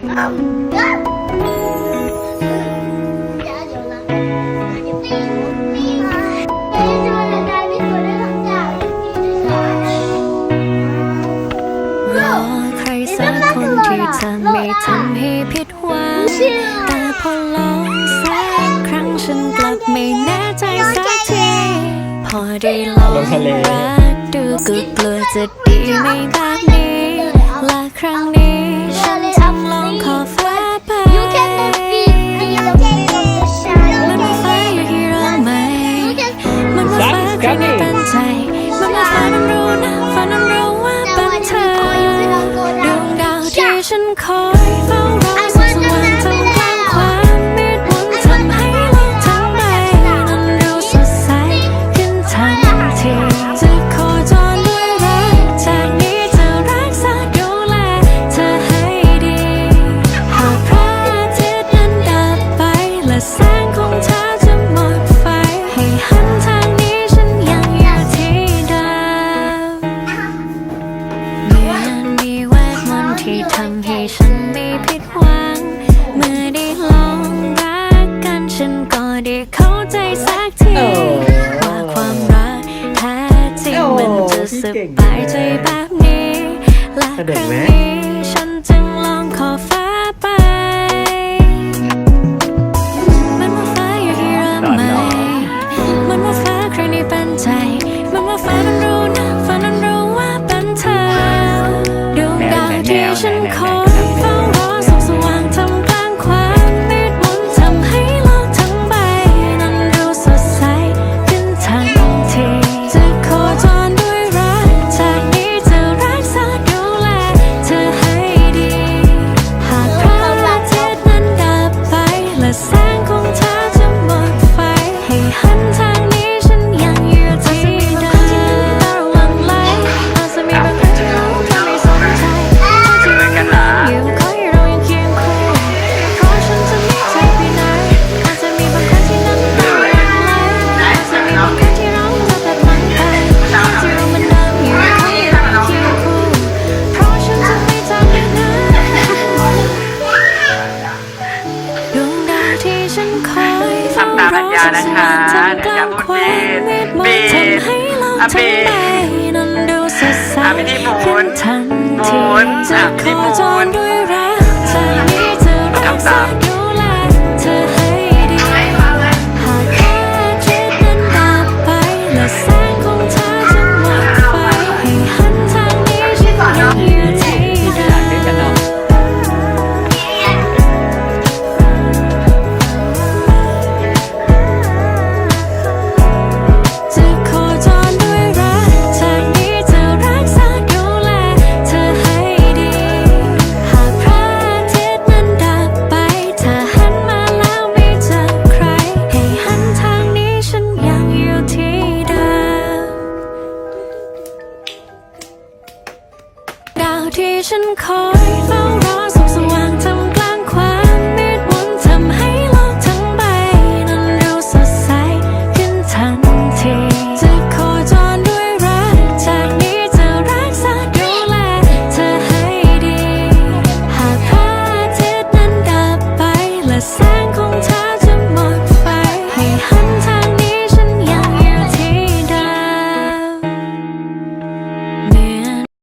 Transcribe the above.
รอใครสักคนที่จะไม่ทำให้ผิดหวังแต่พอลองสักครั้งฉันกลับไม่แน่ใจสักที พอได้ลองรักดูก็กลัวจะดีไม่แบบนี้และครั้งนี้ฉัน khói vong ให้ฉันไม่ผิดหวัง เมื่อได้ลองรักกันฉันก็ได้เข้าใจสักที ว่าความรักแท้จริงมันจะสบายใจแบบนี้ และครั้งนี้ฉันจึงลองขอฟ้าไป มันว่าฟ้าอยู่ที่เราไหมมันว่าฟ้าครั้งนี้เป็นใจ มันว่าฟ้านั้นรู้นะฟ้านั้นรู้ว่าเป็นเธอดวงดาวที่ฉันขอ นะคะอย่าพูดผิดผิดอะผิดอาไม่ที่หมุนหมุนอะไม่ที่หมุนกับตาม ที่ฉันคอยเฝ้า